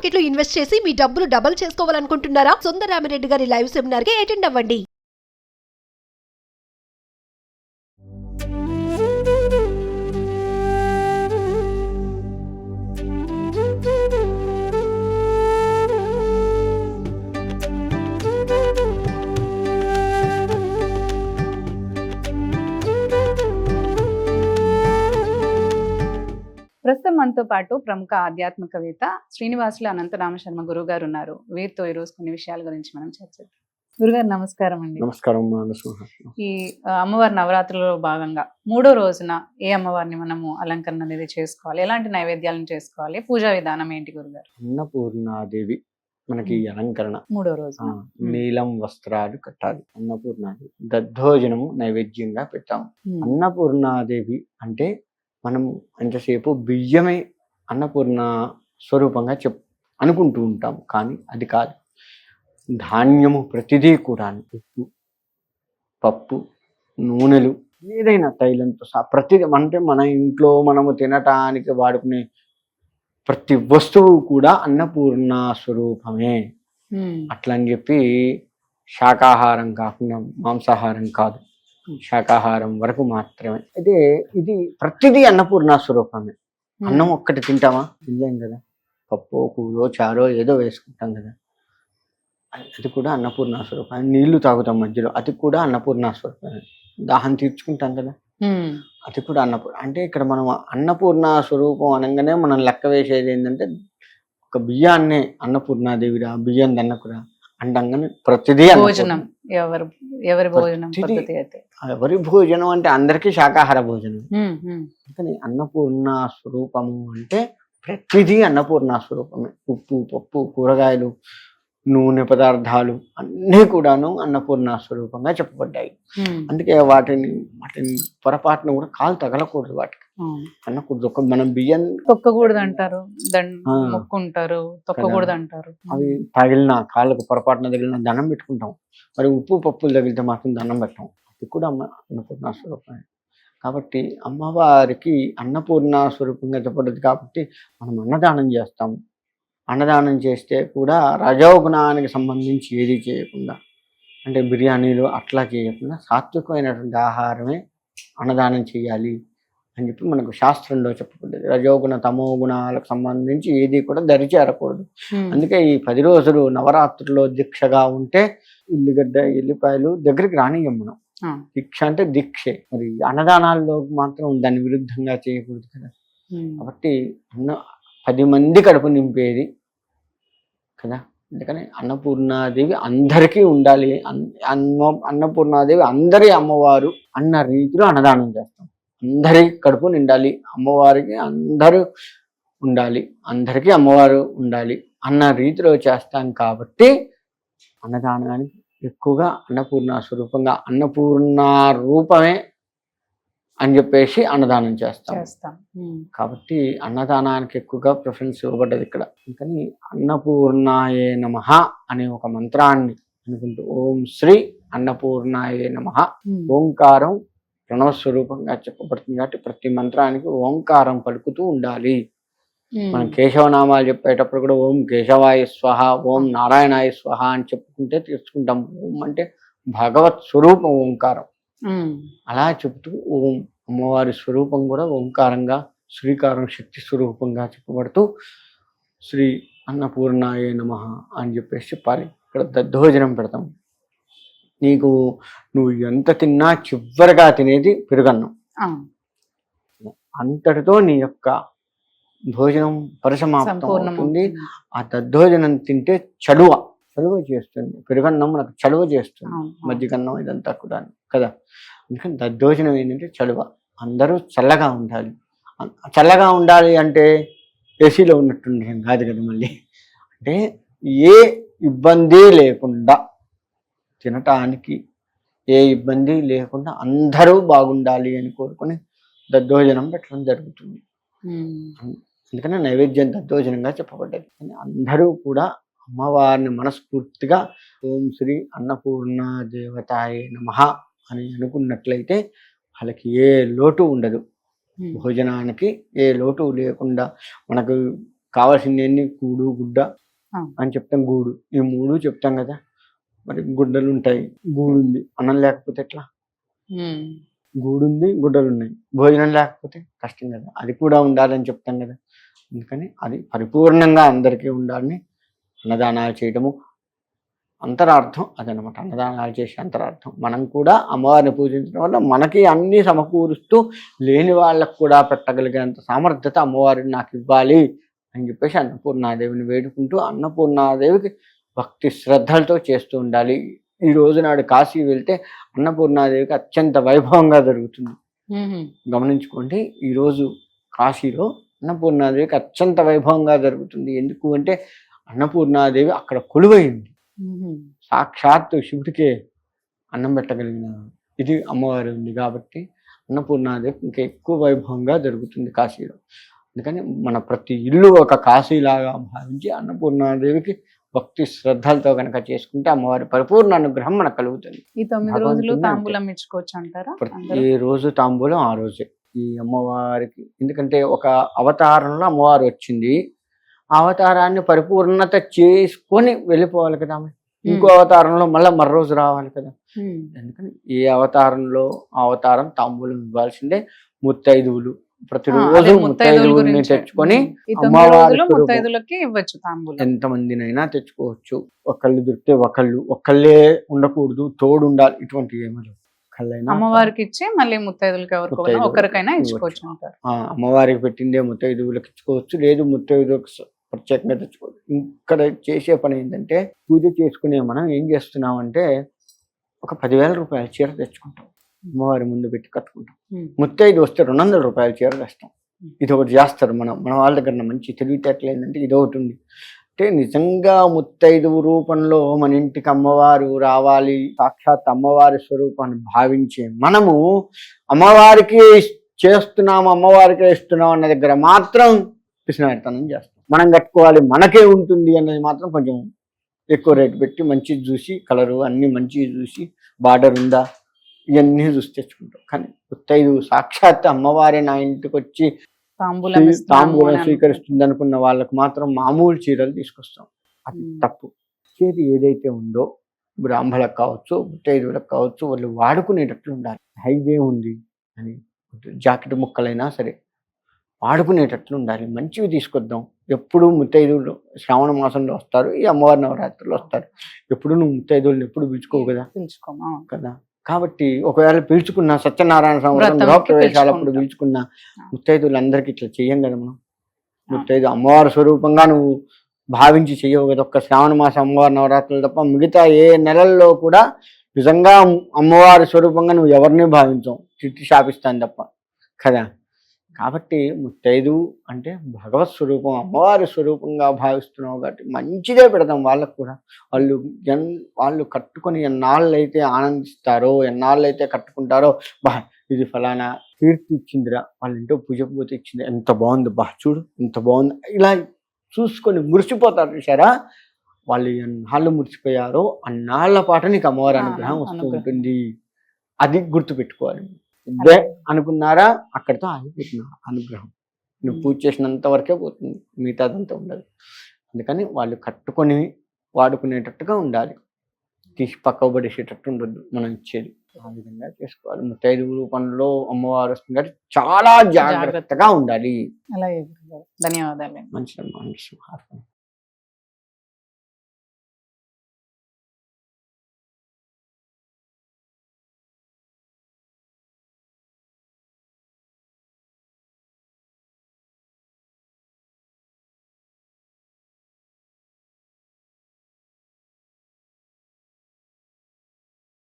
మార్కెట్లో ఇన్వెస్ట్ చేసి మీ డబ్బులు డబుల్ చేసుకోవాలనుకుంటున్నారా? సుందరామిరెడ్డి గారి లైవ్ సెమినార్కి అటెండ్ అవ్వండి. మనతో పాటు ప్రముఖ ఆధ్యాత్మికవేత్త శ్రీనివాసులు అనంతరామ శర్మ గురువు గారు ఉన్నారు. వీరితో ఈరోజు కొన్ని విషయాల గురించి మనం చర్చిద్దాం. గురుగారు నమస్కారం అండి. నమస్కారం ఈ అమ్మవారి నవరాత్రులలో భాగంగా మూడో రోజున ఏ అమ్మవారిని మనము అలంకరణ అనేది చేసుకోవాలి? ఎలాంటి నైవేద్యాలను చేసుకోవాలి? పూజా విధానం ఏంటి గురుగారు? అన్నపూర్ణాదేవి మనకి ఈ అలంకరణ. మూడో రోజు. నీలం వస్త్రాలు కట్టాలి. అన్నపూర్ణాదేవి. దద్దోజనము నైవేద్యంగా పెట్టాము. అన్నపూర్ణాదేవి అంటే మనం ఎంతసేపు బియ్యమే అన్నపూర్ణ స్వరూపంగా చెప్ అనుకుంటూ ఉంటాం కానీ అది కాదు. ధాన్యము ప్రతిదీ కూడా ఉప్పు పప్పు నూనెలు ఏదైనా తైలంతో సహా ప్రతిదీ అంటే మన ఇంట్లో మనము తినటానికి వాడుకునే ప్రతి వస్తువు కూడా అన్నపూర్ణ స్వరూపమే. అట్లా అని చెప్పి శాకాహారం కాకుండా మాంసాహారం కాదు. శాకాహారం వరకు మాత్రమే. అయితే ఇది ప్రతిదీ అన్నపూర్ణ స్వరూపమే. అన్నం ఒక్కటి తింటామా? తినలేం కదా. పప్పు కూరో చారో ఏదో వేసుకుంటాం కదా. అది- కూడా అన్నపూర్ణ స్వరూపం నీళ్ళు తాగుతాం మధ్యలో. అది కూడా అన్నపూర్ణ స్వరూపమే. దాహం తీర్చుకుంటాం కదా. అది కూడా అన్నపూర్ణ. అంటే ఇక్కడ మనం అన్నపూర్ణ స్వరూపం అనగానే మనం లెక్క వేసేది ఏంటంటే ఒక బియ్యాన్నే అన్నపూర్ణాదేవిరా బియ్యం దన్నకురా అంటంగానే ప్రతిదీ. భోజనం. ఎవరు ఎవరి భోజనం. పద్ధతి అయితే. ఎవరి భోజనం అంటే అందరికీ శాకాహార భోజనం. అందుకని అన్నపూర్ణ స్వరూపము అంటే ప్రతిదీ అన్నపూర్ణ స్వరూపమే. ఉప్పు పప్పు కూరగాయలు నూనె పదార్థాలు అన్నీ కూడాను అన్నపూర్ణ స్వరూపంగా చెప్పబడ్డాయి. అందుకే వాటిని వాటిని పొరపాటున కూడా కాలు తగలకూడదు వాటికి. ఒక మనం బియ్యం తొక్కకూడదు అంటారు. మొక్కుంటారు. తొక్కకూడదు అంటారు అవి తగిలిన కాళ్ళకు పొరపాటున తగిలిన దండం పెట్టుకుంటాం. మరి ఉప్పు పప్పులు తగిలితే మాత్రం దండం పెట్టాం. అది కూడా అమ్మ అన్నపూర్ణ స్వరూపమే. కాబట్టి అమ్మవారికి అన్నపూర్ణ స్వరూపంగా చెప్పబడ్డది కాబట్టి మనం అన్నదానం చేస్తాం. అన్నదానం చేస్తే కూడా రజోగుణానికి సంబంధించి ఏది చేయకుండా అంటే బిర్యానీలు అట్లా చేయకుండా సాత్వికమైనటువంటి ఆహారమే అన్నదానం చేయాలి. అని చెప్పి మనకు శాస్త్రంలో చెప్పబడ్డది రజోగుణ తమో గుణాలకు సంబంధించి ఏది కూడా దరిచేరకూడదు ఉమ్, అందుకే ఈ పది రోజులు నవరాత్రుల్లో దీక్షగా ఉంటే ఉల్లిగడ్డ ఎల్లిపాయలు దగ్గరికి రానియం మనం. దీక్ష అంటే దీక్షే. మరి అన్నదానాల్లో మాత్రం దాని విరుద్ధంగా చేయకూడదు కదా. కాబట్టి అన్న పది మంది కడుపు నింపేది కదా. అందుకని అన్నపూర్ణాదేవి అందరికీ ఉండాలి. అన్- అన్న అన్నపూర్ణాదేవి అందరి అమ్మవారు అన్న రీతిలో అన్నదానం చేస్తాం. అందరి కడుపు నిండాలి. అమ్మవారికి అందరూ ఉండాలి. అందరికీ అమ్మవారు ఉండాలి అన్న రీతిలో చేస్తాం కాబట్టి అన్నదానానికి ఎక్కువగా అన్నపూర్ణ స్వరూపంగా అన్నపూర్ణ రూపమే అని చెప్పేసి అన్నదానం చేస్తాం. కాబట్టి అన్నదానానికి ఎక్కువగా ప్రిఫరెన్స్ ఇవ్వబడ్డది ఇక్కడ. అందుకని అన్నపూర్ణాయే నమ అనే ఒక మంత్రాన్ని అనుకుంటూ ఓం శ్రీ అన్నపూర్ణాయే నమ. ఓంకారం ప్రణవ స్వరూపంగా చెప్పబడుతుంది కాబట్టి ప్రతి మంత్రానికి ఓంకారం పలుకుతూ ఉండాలి. మనం కేశవనామాలు చెప్పేటప్పుడు కూడా ఓం కేశవాయ స్వహ ఓం నారాయణాయ స్వహ అని చెప్పుకుంటే తీసుకుంటాం ఓం అంటే భగవత్ స్వరూపం ఓంకారం. అలా చెబుతూ ఓం అమ్మవారి స్వరూపం కూడా ఓంకారంగా శ్రీకారం శక్తి స్వరూపంగా చెప్పబడుతూ శ్రీ అన్నపూర్ణాయ నమ అని చెప్పేసి చెప్పాలి. ఇక్కడ దద్దోజనం పెడతాం. నీకు నువ్వు ఎంత తిన్నా చివరిగా తినేది పెరుగన్నం. అంతటితో నీ యొక్క భోజనం పరిసమాప్తం అవుతుంది. ఆ దద్దోజనం తింటే చలువ. చలువ చేస్తుంది. పెరుగన్నం మనకు చలువ చేస్తుంది. మజ్జిగన్నం ఇదంతా కూడా. కదా? అందుకని దద్దోజనం ఏంటంటే చలువ. అందరూ చల్లగా ఉండాలి. చల్లగా ఉండాలి అంటే ఏసీలో ఉన్నట్టుండడం కాదు కదా మళ్ళీ. అంటే ఏ ఇబ్బంది లేకుండా తినటానికి ఏ ఇబ్బంది లేకుండా అందరూ బాగుండాలి అని కోరుకొని దద్దోజనం పెట్టడం జరుగుతుంది. అందుకనే నైవేద్యం దద్దోజనంగా చెప్పబడ్డది. కానీ అందరూ కూడా అమ్మవారిని మనస్ఫూర్తిగా ఓం శ్రీ అన్నపూర్ణ దేవతాయ నమ అని అనుకున్నట్లయితే వాళ్ళకి ఏ లోటు ఉండదు. భోజనానికి ఏ లోటు లేకుండా మనకు కావాల్సింది కూడు గుడ్డ. అని చెప్తాం గూడు. ఈ మూడు చెప్తాం కదా. మరి గుడ్డలు ఉంటాయి గూడు ఉంది అన్నం లేకపోతే ఎట్లా? ఉమ్. గూడు ఉంది గుడ్డలు ఉన్నాయి భోజనం లేకపోతే కష్టం కదా. అది కూడా ఉండాలని చెప్తాం కదా. అందుకని అది పరిపూర్ణంగా అందరికీ ఉండాలని అన్నదానాలు చేయటము అంతరార్థం అదనమాట. అన్నదానాలు చేసే అంతరార్థం. మనం కూడా అమ్మవారిని పూజించడం వల్ల మనకి అన్ని సమకూరుస్తూ లేని వాళ్ళకు కూడా పెట్టగలిగేంత సామర్థ్యత అమ్మవారిని నాకు ఇవ్వాలి అని చెప్పేసి అన్నపూర్ణాదేవిని వేడుకుంటూ అన్నపూర్ణాదేవికి భక్తి శ్రద్ధలతో చేస్తూ ఉండాలి. ఈ రోజు నాడు కాశీ వెళ్తే అన్నపూర్ణాదేవికి అత్యంత వైభవంగా జరుగుతుంది. గమనించుకోండి ఈరోజు కాశీలో అన్నపూర్ణాదేవికి అత్యంత వైభవంగా జరుగుతుంది. ఎందుకు అంటే అన్నపూర్ణాదేవి అక్కడ కొలువైంది. సాక్షాత్తు శివుడికే అన్నం పెట్టగలిగిన ఇది అమ్మవారి ఉంది కాబట్టి అన్నపూర్ణాదేవి ఇంకా ఎక్కువ వైభవంగా జరుగుతుంది కాశీలో. అందుకని మన ప్రతి ఇల్లు ఒక కాశీలాగా భావించి అన్నపూర్ణాదేవికి భక్తి శ్రద్ధలతో కనుక చేసుకుంటే అమ్మవారి పరిపూర్ణ అనుగ్రహం మనకు కలుగుతుంది. ఈ తొమ్మిది రోజులు. తాంబూలం ఇచ్చుకోవచ్చు అంటారా? ప్రతి? రోజు తాంబూలం ఆ రోజే. ఈ అమ్మవారికి ఎందుకంటే ఒక అవతారంలో అమ్మవారు వచ్చింది. అవతారాన్ని పరిపూర్ణత చేసుకొని వెళ్ళిపోవాలి కదా ఇంకో అవతారంలో మళ్ళీ మరో రోజు రావాలి కదా. ఉమ్. ఎందుకని? ఏ అవతారంలో అవతారం తాంబూలం ఇవ్వాల్సిందే ముత్తైదువులు. ప్రతిరోజు గురించి. తెచ్చుకొని. ముత్తైదులకి ఇవ్వచ్చు తాంబూలం. ఎంతమందినైనా తెచ్చుకోవచ్చు. ఒకళ్ళు దొరికితే ఒకళ్ళు. ఒకళ్ళే ఉండకూడదు తోడు ఉండాలి ఇటువంటి ఏమీ అమ్మవారికి ఇచ్చి మళ్ళీ ముత్తైదులకి ఎవరికైనా ముత్తైదువులకు ఒకరికైనా. ఇచ్చుకోవచ్చు అమ్మవారికి పెట్టిందే ముత్తైదువులకు ఇచ్చుకోవచ్చు. లేదు ముత్తైదువులకు స- ప్రత్యేకంగా తెచ్చుకోవచ్చు. ఇక్కడ చేసే పని ఏంటంటే పూజ చేసుకునే మనం ఏం చేస్తున్నామంటే ఒక పదివేల రూపాయల చీర తెచ్చుకుంటాం. అమ్మవారి ముందు పెట్టి కట్టుకుంటాం. ముత్తైదు వస్తే రెండు వందల రూపాయల చీర తెస్తాం ఇది ఒకటి చేస్తారు మనం మన వాళ్ళ దగ్గర మంచి తెలివితేటలు ఏంటంటే ఇది ఒకటి ఉంది. అంటే నిజంగా ముత్తైదువు రూపంలో మన ఇంటికి అమ్మవారు రావాలి సాక్షాత్ అమ్మవారి స్వరూపాన్ని భావించే మనము అమ్మవారికి చేస్తున్నాము అమ్మవారికే ఇస్తున్నాం అన్న దగ్గర మాత్రం పిసినాడితనం చేస్తాం. మనం కట్టుకోవాలి మనకే ఉంటుంది అన్నది మాత్రం కొంచెం ఎక్కువ రేటు పెట్టి మంచిది చూసి కలరు అన్ని మంచివి చూసి బార్డర్ ఉందా? ఇవన్నీ చూసి తెచ్చుకుంటాం. కానీ ముత్తైదు సాక్షాత్ అమ్మవారే నా ఇంటికి వచ్చి తాంబూలం స్వీకరిస్తుంది అనుకున్న వాళ్ళకు మాత్రం మామూలు చీరలు తీసుకొస్తాం. అది. తప్పు. చేతి ఏదైతే ఉందో బ్రాహ్మణులకు కావచ్చు ముత్తైదువులకు కావచ్చు వాళ్ళు వాడుకునేటట్లు ఉండాలి. హైదే ఉంది అని జాకెట్ ముక్కలైనా సరే వాడుకునేటట్లు ఉండాలి. మంచివి తీసుకొద్దాం. ఎప్పుడు ముత్తైదువులు శ్రావణ మాసంలో వస్తారు ఈ అమ్మవారి నవరాత్రులు వస్తారు. ఎప్పుడు నువ్వు ముత్తైదువులను ఎప్పుడు పిలుచుకోవు కదా? పిలుచుకోమా కదా? కాబట్టి ఒకవేళ పిలుచుకున్న సత్యనారాయణ సంవత్సరం గృహప్రవేశాలప్పుడు. పిలుచుకున్న ముత్తైదువులందరికీ ఇట్లా చెయ్యం కదా మనం. ముత్తైదు అమ్మవారి స్వరూపంగా నువ్వు భావించి చెయ్యవు కదా. ఒక్క శ్రావణ మాసం అమ్మవారి నవరాత్రులు తప్ప మిగతా ఏ నెలల్లో కూడా నిజంగా అమ్మవారి స్వరూపంగా నువ్వు ఎవరిని భావించవు. చిట్టి శాపిస్తాను తప్ప. కదా? కాబట్టి ముత్తైదు అంటే భగవత్ స్వరూపం అమ్మవారి స్వరూపంగా భావిస్తున్నావు కాబట్టి మంచిదే పెడతాం వాళ్ళకు కూడా. వాళ్ళు ఎన్ వాళ్ళు కట్టుకొని ఎన్నాళ్ళు అయితే ఆనందిస్తారో ఎన్నాళ్ళు అయితే కట్టుకుంటారో బా ఇది ఫలానా కీర్తి ఇచ్చిందిరా వాళ్ళ ఇంట్లో పూజకు పోతే ఇచ్చింది ఎంత బాగుంది బా చూడు ఎంత బాగుంది. ఇలా చూసుకొని మురిసిపోతారు చూసారా వాళ్ళు ఎన్నాళ్ళు మురిసిపోయారో అన్నాళ్ళ పాటు నీకు అమ్మవారి అనుగ్రహం వస్తూ. ఉంటుంది. అది గుర్తుపెట్టుకోవాలి. ఇదే అనుకున్నారా? అక్కడితో ఆగిపోతుంది ఆ అనుగ్రహం. నువ్వు పూజ చేసినంత వరకే పోతుంది. మిగతాదంతా ఉండదు. అందుకని వాళ్ళు కట్టుకొని వాడుకునేటట్టుగా ఉండాలి. తీసి పక్కకు పడేసేటట్టు ఉండదు మనం ఇచ్చేది. ఆ విధంగా చేసుకోవాలి. ముత్తైదు రూపంలో అమ్మవారు వస్తుంది కాబట్టి చాలా జాగ్రత్తగా ఉండాలి. ధన్యవాదాలు మంచి మంచి